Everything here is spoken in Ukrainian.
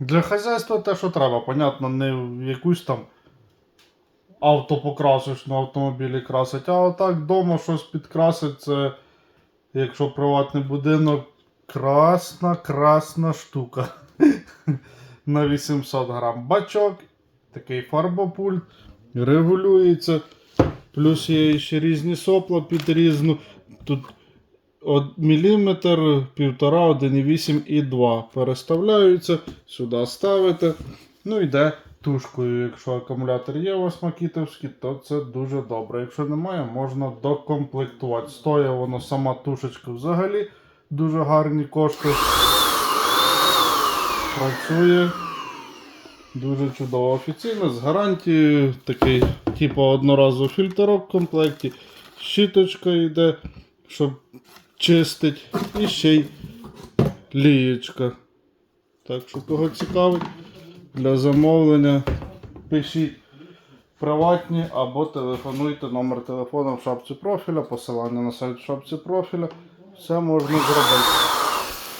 Для хазяйства те, що треба, понятно, не якусь там автопокрасочну автомобілі красить, а отак вдома щось підкрасить, це, якщо приватний будинок, красна, красна штука. На 800 грам. Бачок, такий фарбопульт, регулюється. Плюс є ще різні сопла під різну. Тут міліметр, півтора, 1,8 і 2 переставляються, сюди ставите. Ну йде тушкою. Якщо акумулятор є у вас макітовський, то це дуже добре. Якщо немає, можна докомплектувати. Стоя воно сама тушечка взагалі дуже гарні кошти. Працює. Дуже чудово офіційно, з гарантією такий, типу, одноразовий фільтрок в комплекті. Щіточка йде, щоб чистить. І ще й лієчка. Так що кого цікавить для замовлення, пишіть приватні або телефонуйте номер телефону в шапці профіля, посилання на сайт в шапці профіля. Все можна зробити.